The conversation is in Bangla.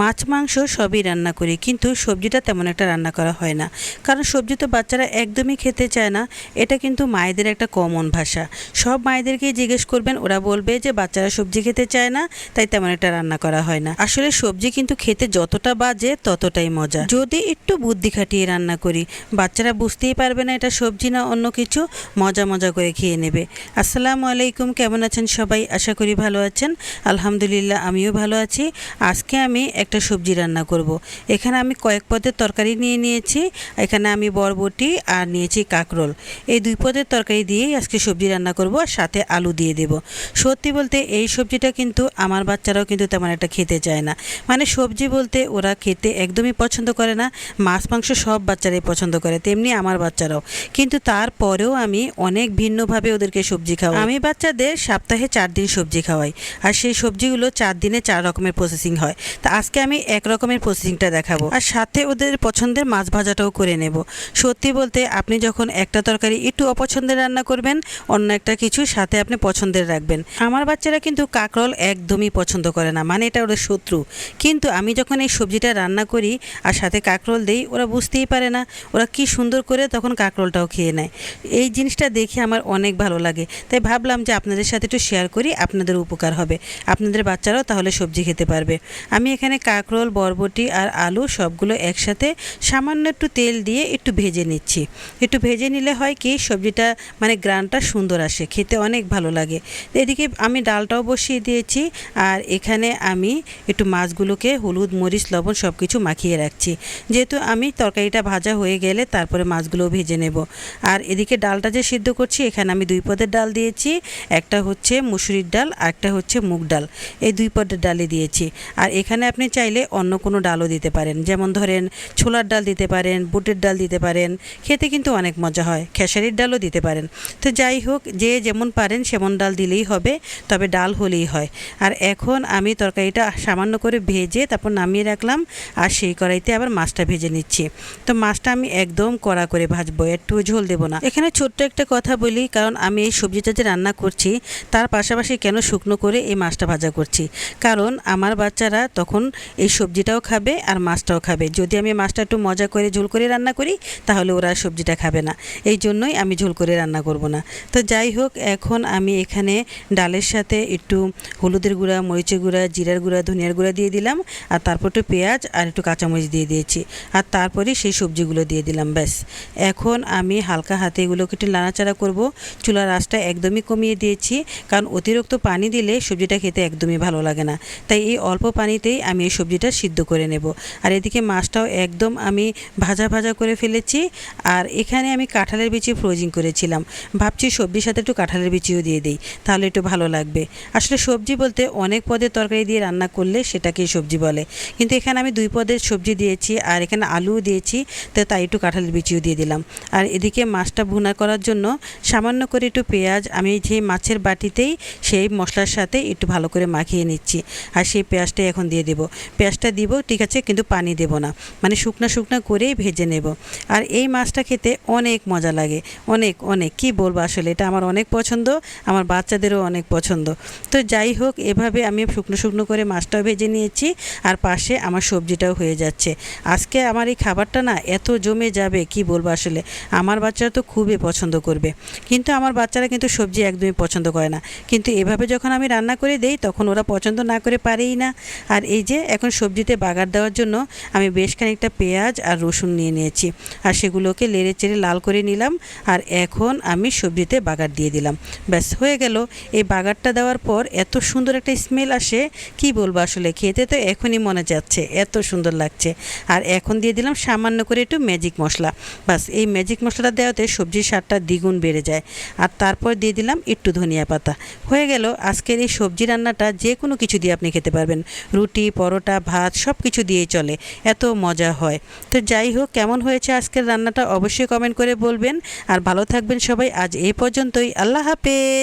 মাছ, মাংস সবই রান্না করি, কিন্তু সবজিটা তেমন একটা রান্না করা হয় না। কারণ সবজি তো বাচ্চারা একদমই খেতে চায় না, এটা কিন্তু মায়েদের একটা কমন ভাষা। সব মায়েদেরকেই জিজ্ঞেস করবেন, ওরা বলবে যে বাচ্চারা সবজি খেতে চায় না, তাই তেমন একটা রান্না করা হয় না। আসলে সবজি কিন্তু খেতে যতটা বাজে, ততটাই মজা। যদি একটু বুদ্ধি খাটিয়ে রান্না করি, বাচ্চারা বুঝতেই পারবে না এটা সবজি না অন্য কিছু, মজা মজা করে খেয়ে নেবে। আসসালামু আলাইকুম, কেমন আছেন সবাই? আশা করি ভালো আছেন। আলহামদুলিল্লাহ, আমিও ভালো আছি। আজকে আমি একটা সবজি রান্না করব। এখানে আমি কয়েক পদের তরকারি নিয়ে নিয়েছি, এখানে আমি বরবটি আর নিয়েছি কাকরোল। এই দুই পদের তরকারি দিয়েই আজকে সবজি রান্না করব আর সাথে আলু দিয়ে দেব। সত্যি বলতে এই সবজিটা কিন্তু আমার বাচ্চারাও কিন্তু তেমন একটা খেতে চায় না। মানে সবজি বলতে ওরা খেতে একদমই পছন্দ করে না, মাছ, মাংস সব বাচ্চারাই পছন্দ করে, তেমনি আমার বাচ্চারাও। কিন্তু তারপরেও আমি অনেক ভিন্নভাবে ওদেরকে সবজি খাওয়াই। আমি বাচ্চাদের সপ্তাহে চার দিন সবজি খাওয়াই, আর সেই সবজিগুলো চার দিনে চার রকমের প্রসেসিং হয়। তা আজকে আমি এক রকমের প্রসেসিংটা দেখাবো। আর সাথে ওদের পছন্দের মাছ ভাজাটাও করে নেব। সত্যি বলতে, আপনি যখন একটা তরকারি একটু অপছন্দের রান্না করবেন, অন্য একটা কিছু সাথে আপনি পছন্দের রাখবেন। আমার বাচ্চারা কিন্তু কাকরল একদমই পছন্দ করে না মানে এটা ওদের শত্রু। কিন্তু আমি যখন এই সবজিটা রান্না করি আর সাথে কাকরোল দেই, ওরা বুঝতেই পারে না, ওরা কি সুন্দর করে তখন কাকরোলটাও খেয়ে নেয়। এই জিনিসটা দেখে আমার অনেক ভালো লাগে। তাই ভাবলাম যে আপনাদের সাথে একটু শেয়ার করি, আপনাদের উপকার হবে। আপনাদের বাচ্চারাও তাহলে সবজি খেতে পারবে। আমি এখানে কাকরোল, বরবটি আর আলু সবগুলো একসাথে সামান্য একটু তেল দিয়ে একটু ভেজে নিচ্ছি। একটু ভেজে নিলে হয় কি, সবজিটা মানে গ্রানটা সুন্দর আসে, খেতে অনেক ভালো লাগে। এদিকে আমি ডালটাও বসিয়ে দিয়েছি আর এখানে আমি একটু মাছগুলোকে হলুদ, মরিচ, লবণ সব কিছু মাখিয়ে রাখছি। যেহেতু আমি তরকারিটা ভাজা হয়ে গেলে তারপরে মাছগুলোও ভেজে নেব। আর এদিকে ডালটা যে সিদ্ধ করছি, এখানে আমি দুই পদের ডাল দিয়েছি, একটা হচ্ছে মুসুরির ডাল আর একটা হচ্ছে মুগ ডাল। এই দুই পদের ডালে দিয়েছি। আর এখানে আপনি চাইলে অন্য কোনো ডালও দিতে পারেন। যেমন ধরেন, ছোলার ডাল দিতে পারেন, বুটের ডাল দিতে পারেন। খেতে কিন্তু অনেক মজা হয়, খেসারির ডালও দিতে পারেন। তো যাই হোক, যে যেমন পারেন সেমন ডাল দিলেই হবে, তবে ডাল হলেই হয়। আর এখন আমি তরকারিটা সামান্য করে ভেজে তারপর নামিয়ে রাখলাম, আর সেই কড়াইতে আবার মাছটা ভেজে নিচ্ছি। তো মাছটা আমি একদম কড়া করে ভাজবো, একটু ঝোল দেবো না। এখানে ছোট্ট একটা কথা বলি, কারণ আমি এই সবজিটা যে রান্না করছি, তার পাশাপাশি কেন শুকনো করে এই মাছটা ভাজা করছি? কারণ আমার বাচ্চারা তখন এই সবজিটাও খাবে আর মাছটাও খাবে। যদি আমি মাছটা একটু মজা করে ঝোল করে রান্না করি, তাহলে ওরা সবজিটা খাবে না। এই জন্যই আমি ঝোল করে রান্না করব না। তো যাই হোক, এখন আমি এখানে ডালের সাথে একটু হলুদের গুঁড়া, মরিচের গুঁড়া, জিরার গুঁড়া, ধনিয়ার গুঁড়া দিয়ে দিলাম, আর তারপর একটু পেঁয়াজ আর একটু কাঁচামরিচ দিয়ে দিয়েছি। আর তারপরে সেই সবজিগুলো দিয়ে দিলাম, ব্যাস। এখন আমি হালকা হাতে এগুলোকে একটু নাড়াচাড়া করব। চুলার আঁচটা একদমই কমিয়ে দিয়েছি, কারণ অতিরিক্ত পানি দিলে সবজিটা খেতে একদমই ভালো লাগে না। তাই এই অল্প পানিতেই আমি এই সবজিটা সিদ্ধ করে নেব। আর এদিকে মাছটাও একদম আমি ভাজা ভাজা করে ফেলেছি। আর এখানে আমি কাঁঠালের বিচি ফ্রোজিং করেছিলাম। ভাবছি সবজির সাথে একটু কাঁঠালের বিচিও দিয়ে দিই, তাহলে একটু ভালো লাগবে। আসলে সবজি বলতে অনেক পদের তরকারি দিয়ে রান্না করলে সেটাকেই সবজি বলে। কিন্তু এখানে আমি দুই পদের সবজি দিয়েছি আর এখানে আলুও দিয়েছি, তো তাই একটু কাঁঠালের বিচিও দিয়ে দিলাম। আর এদিকে মাছটা ভুনা করার জন্য সামান্য করে একটু পেঁয়াজ আমি যে মাছের বাটিতেই সেই মশলার সাথে একটু ভালো করে মাখিয়ে নিচ্ছি। আর সেই পেঁয়াজটাই এখন দিয়ে দেবো। পেঁয়াজটা দিব, ঠিক আছে, কিন্তু পানি দেব না। মানে শুকনা শুকনা করেই ভেজে নেব। আর এই মাছটা খেতে অনেক মজা লাগে। অনেক অনেক। কি বলব আসলে? এটা আমার অনেক পছন্দ, আমার বাচ্চাদেরও অনেক পছন্দ। তো যাই হোক, এভাবে আমি শুকনো শুকনো করে মাছটাও ভেজে নিয়েছি, আর পাশে আমার সবজিটাও হয়ে যাচ্ছে। আজকে আমার এই খাবারটা না এত জমে যাবে, কি বলব আসলে? আমার বাচ্চারা তো খুবই পছন্দ করবে। কিন্তু আমার বাচ্চারা কিন্তু সবজি একদমই পছন্দ করে না। কিন্তু এভাবে যখন আমি রান্না করে দেই, তখন ওরা পছন্দ না করে পারেই না। আর এই যে এখন সবজিতে বাগার দেওয়ার জন্য আমি বেশ খানিকটা পেঁয়াজ আর রসুন নিয়ে নিয়েছি। আর সেগুলোকে লেড়ে চেড়ে লাল করে নিলাম আর এখন আমি সবজিতে বাগার দিয়ে দিলাম। ব্যাস, হয়ে গেল। এই বাগারটা দেওয়ার পর এত সুন্দর একটা স্মেল আসে, কি বলব আসলে? খেতে তো এখনই মনে যাচ্ছে, এত সুন্দর লাগছে। আর এখন দিয়ে দিলাম সামান্য করে একটু ম্যাজিক মশলা। বাস এই ম্যাজিক মশলাটা দেওয়াতে সবজির স্বাদটা দ্বিগুণ বেড়ে যায়। আর তারপর দিয়ে দিলাম একটু ধনিয়া পাতা। হয়ে গেল, আজকের এই সবজি রান্নাটা যে কোনো কিছু দিয়ে আপনি খেতে পারবেন। রুটি পরোটা, ভাত সব কিছু দিয়ে চলে। এত মজা হয়। তো যাই হোক, কেমন হয়েছে আজকের রান্নাটা অবশ্যই কমেন্ট করে বলবেন। আর ভালো থাকবেন সবাই। আজ এই পর্যন্তই। আল্লাহ হাফেজ।